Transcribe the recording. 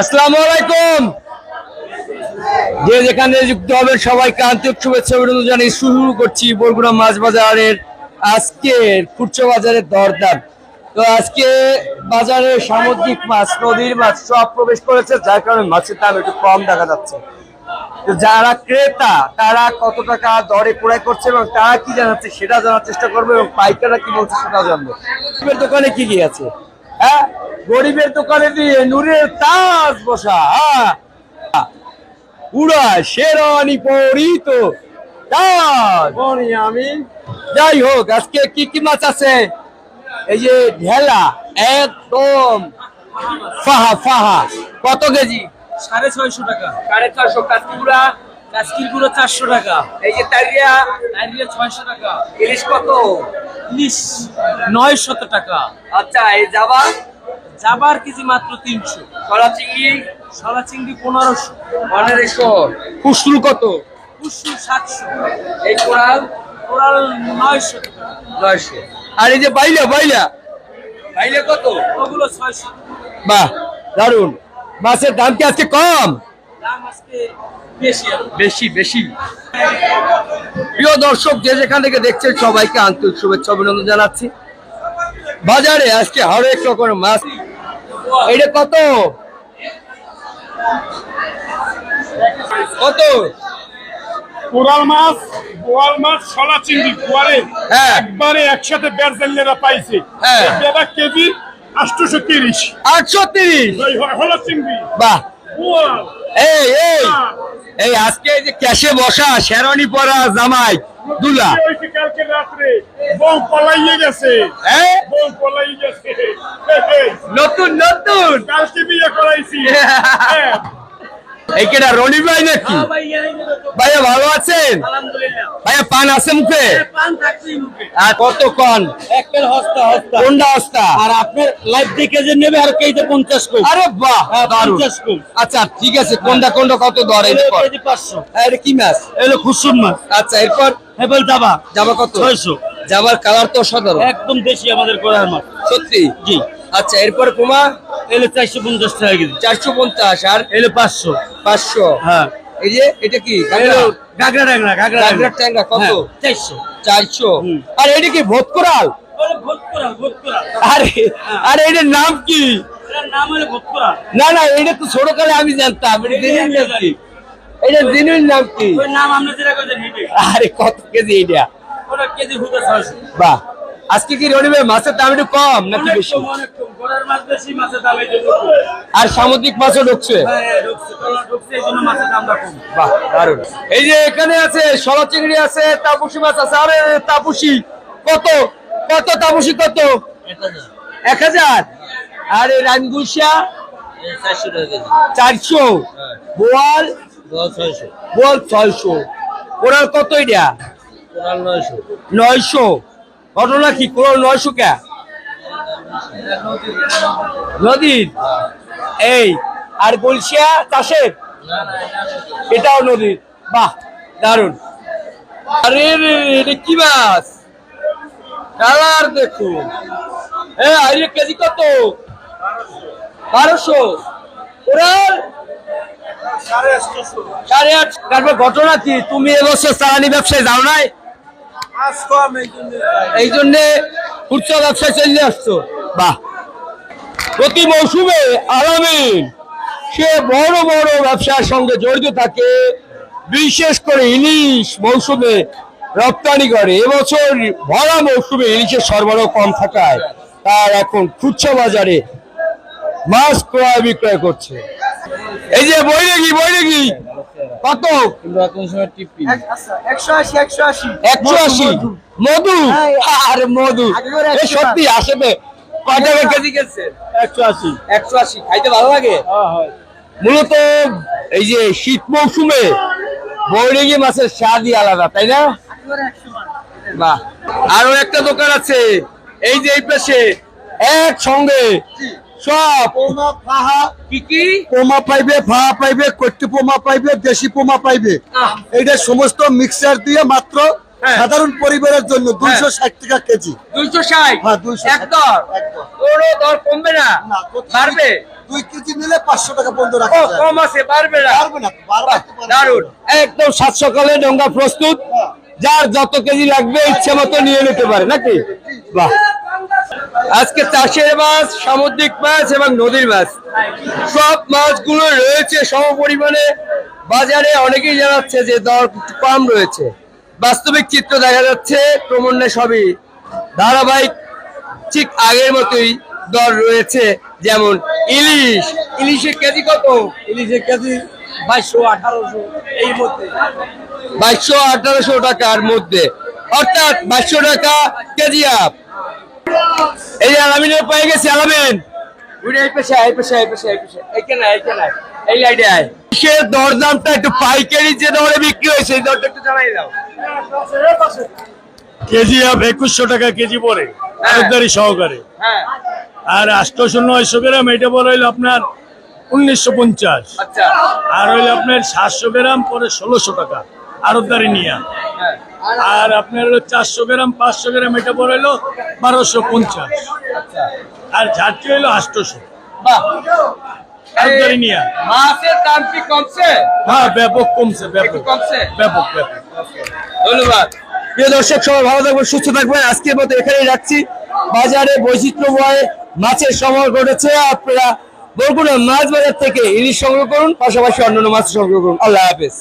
আসসালামু আলাইকুম। যে যেখানে যুক্ত হবেন সবাইকে আন্তরিক শুভেচ্ছা অভিনন্দন জানিয়ে শুরু করছি বরগুনা মাছ বাজারের আজকের খুচরো বাজারের দরদাম। তো আজকে বাজারে সামুদ্রিক মাছ নদীর মাছ সব প্রবেশ করেছে যার কারণে মাছের দাম একটু কম দেখা যাচ্ছে। তো যারা ক্রেতা তারা কত টাকা দরে ক্রয় করছে এবং তারা কি জানাচ্ছে সেটা জানার চেষ্টা করবে এবং পাইকাররা কি বলছে সেটাও জানব। দোকানে কি কি আছে? হ্যাঁ? গরিবের দোকানে দিয়ে নূরের তাজ বসা হ্যাঁ। উড়া শেরানি পরিত তাজ। আমি। যাই হোক আজকে কি কি মাছ আছে? এই যে ঢেলা একদম ফাহা ফাহা। কত কেজি? সাড়ে ছয়শো টাকা। সাড়ে ছয়শো। কাঁচকিগুড়া কাজকির গুঁড়ো চারশো টাকা। এই যে তারিয়া নাইরিয়া ছয়শো টাকা। ইলিশ কত? ইলিশ নয় শত টাকা। আচ্ছা এই যাবা জাবার কেজি মাত্র তিনশো। কলা চিংড়ি সলা চিংড়ি পনেরোশো। পনেরোশো। খুচরু কত? কুসু সাতশো। এই কোরাল ওরাল নয়শো নয়শো। আর এই যে বাইলা বাইলা? বাইলা কত? ওগুলো ছয়শো। বাহ দারুণ মাছের দাম কি আজকে কম? দাম আজকে বেশি বেশি বেশি। প্রিয় দর্শক যে যেখান থেকে দেখছেন সবাইকে আন্তরিক শুভেচ্ছা অভিনন্দন জানাচ্ছি। বাজারে আজকে হরেক রকমের মাছ এটা কত? কত? কোরাল মাছ বোয়াল মাছ সলা চিংড়ি গোয়ালে হ্যাঁ। একবারে একসাথে পাইছে। হ্যাঁ। কেজি আটশোশো তিরিশ। আটশো তিরিশ? হলা চিংড়ি। বাহ। এই এই। এই আজকে যে ক্যাশে বসা শেরনি পরা জামাই দুলা। কালকে রাত্রে বউ পলাইয়ে গেছে। হ্যাঁ? বউ পলাই গেছে। নতুন নতুন। কালকে বিয়ে করাইছি। হ্যাঁ। এই রনি ভাই নাকি? হ্যাঁ, ভাইয়া ভালো আছেন? ভাইয়া পান আছে মুখে? হ্যাঁ, আর কত কোনটা হস্তা? আর আপনার লাইফ দেখে যে নেবে আর কেইতে পঞ্চাশ কো আরে বাহ 50 আচ্ছা ঠিক আছে কোনটা কোনটা কত দর এই দেখো 500 আর কি মাছ? এলো খুশুর মাছ। আচ্ছা এরপর? হেবল জাবা কত? 600 জাবার কালার তো সাধারণ। একদম বেশি আমাদের কোরআন মাঠ সত্যি? জি। আচ্ছা এরপর কুমা? এলো চারশো পঞ্চাশ টাকা কিন্তু চারশো পঞ্চাশ আর? এলো পাঁচশো। পাঁচশো? হ্যাঁ। এই যে এটা কি? গাগরা? ট্যাংরা গাগরা গাগরা ট্যাংরা কত? হ্যাঁ, চারশো। চারশো। আর এটা কি ভোট কোরাল? আরে হ্যাঁ। আরে এটার নাম কি? না না এটা তো ছোট কালে আমি জানতাম এটা দিনের নাম কি? এটা দিনের নাম কি? নাম আমরা আরে কত কেজি এটা? বাহ। আজকে কি রনিবে? মাছের দাম একটু কম নাকি বেশি। আর সামুদ্রিক মাছও ঢুকছে? হ্যাঁ ঢুকছে। এই বাহ যে এখানে আছে সলা চিংড়ি আছে তাপুসি মাছ আছে। আরে তাপুসি কত? কত তাপুসি কত? এক হাজার। আর এই চারশো টাকা বোয়াল? ছয়শো। বোয়াল ছয়শো। কোরাল কত এটা? নয়শো। ঘটনা কি? নয়শো কে? নদীর। এই আর চাষের এটাও নদীর। বাহ দারুণ আরে রে এটা কি মাছ? কালার দেখুন আইলে কেজি কত? বারোশো। সাড়ে আট তারপর ঘটনা কি? তুমি এবছর চালানি ব্যবসায় যাও নাই? এই জন্য খুচরা ব্যবসায় চলে আসছো। বাহ। প্রতি মৌসুমে আলামিন সে বড় বড় ব্যবসার সঙ্গে জড়িত থাকে, বিশেষ করে ইলিশ মৌসুমে রপ্তানি করে। এবছর ভরা মৌসুমে ইলিশের সরবরাহ কম থাকায় তার এখন খুচরা বাজারে মাছ ক্রয় বিক্রয় করছে। এই যে বৈরাগী বৈরাগী! কত? একশো আশি একশো আশি। একশো আশি? মধু। আরে মধু? সত্যি আসে তো কয় টাকা কেজি গেছে। একশো আশি। একশো আশি। খাইতে ভালো লাগে? মূলত এই যে শীত মৌসুমে বৈরাগী মাছের স্বাদই আলাদা তাই না? বাহ। আরও একটা দোকান আছে। এই যে এই পাশে। এক সঙ্গে সব। পোমা ফাহা কি কি? পোমা পাইবে ফাহা পাইবে কট্টি পোমা পাইবে দেশি পোমা পাইবে। এইটা সমস্ত মিক্সার দিয়ে মাত্র হ্যাঁ। সাধারণ পরিবারের জন্য দুইশো ষাট টাকা কেজি। দুইশো ষাট? হ্যাঁ, 260 একদম? দর কমবে না? না, বাড়বে? দুই কেজি নিলে পাঁচশো টাকা পর্যন্ত ও রাখা কম আছে পারবে না। পারবে না। দারুণ একদম সাত সকালে ডোঙ্গা প্রস্তুত। যার যত কেজি লাগবে ইচ্ছে মতো নিয়ে নিতে পারে নাকি? বাহ। আজকে চাষের মাছ সামুদ্রিক মাছ এবং নদীর মাছ। সব মাছগুলো রয়েছে সম পরিমাণে বাজারে অনেকেই জানাচ্ছে যে দর কম রয়েছে। বাস্তবিক চিত্র দেখা যাচ্ছে ক্রমান্বয়ে সবই ধারাবাহিক ঠিক আগের মতোই দর রয়েছে। যেমন ইলিশ। ইলিশের কেজি কত? ইলিশের কেজি বাইশশো আঠারোশো এই মধ্যে। বাইশশো আঠারোশো টাকার মধ্যে। অর্থাৎ বাইশশো টাকা কেজি আপ। এই যে আলামিনের পেয়ে গেছে আলামিন। উড়ে এই পেশা এই পেশা এই পেশা এই পেশা এইখানে এইখানে এই লাইটে আয়। সে দরদামটা একটু পাইকারি যে দরে বিক্রি হয়েছে এই দরটা একটু জানাই দাও। কেজি আপ একুশশো টাকা কেজি পরে আড়তদারি সহকারে। হ্যাঁ। আর আটশোশো নয়শো গ্রাম এটা পরে হইল আপনার উনিশশো পঞ্চাশ। আচ্ছা। আর হইল আপনার সাতশো গ্রাম পরে ষোলোশো টাকা আড়তদারি নিয়ে। হ্যাঁ। আর আপনার হলো চারশো গ্রাম পাঁচশো গ্রাম এটা পরে হইল বারোশো পঞ্চাশ। আচ্ছা আর ঝাড়টি হইল আটশোশো। বাহ। আড়তদারি নিয়ে মাছের দাম কি কমছে? হ্যাঁ ব্যাপক কমছে ব্যাপক। কমছে? ব্যাপক ব্যাপক। ধন্যবাদ। প্রিয় দর্শক সবাই ভালো থাকবেন সুস্থ থাকবেন। আজকের মতো এখানেই রাখছি। বাজারে বৈচিত্র্যময় মাছের সময় ঘটেছে। আপনারা বরগুনা মাছ বাজার থেকে ইলিশ সংগ্রহ করুন পাশাপাশি অন্যান্য মাছ সংগ্রহ করুন। আল্লাহ হাফেজ।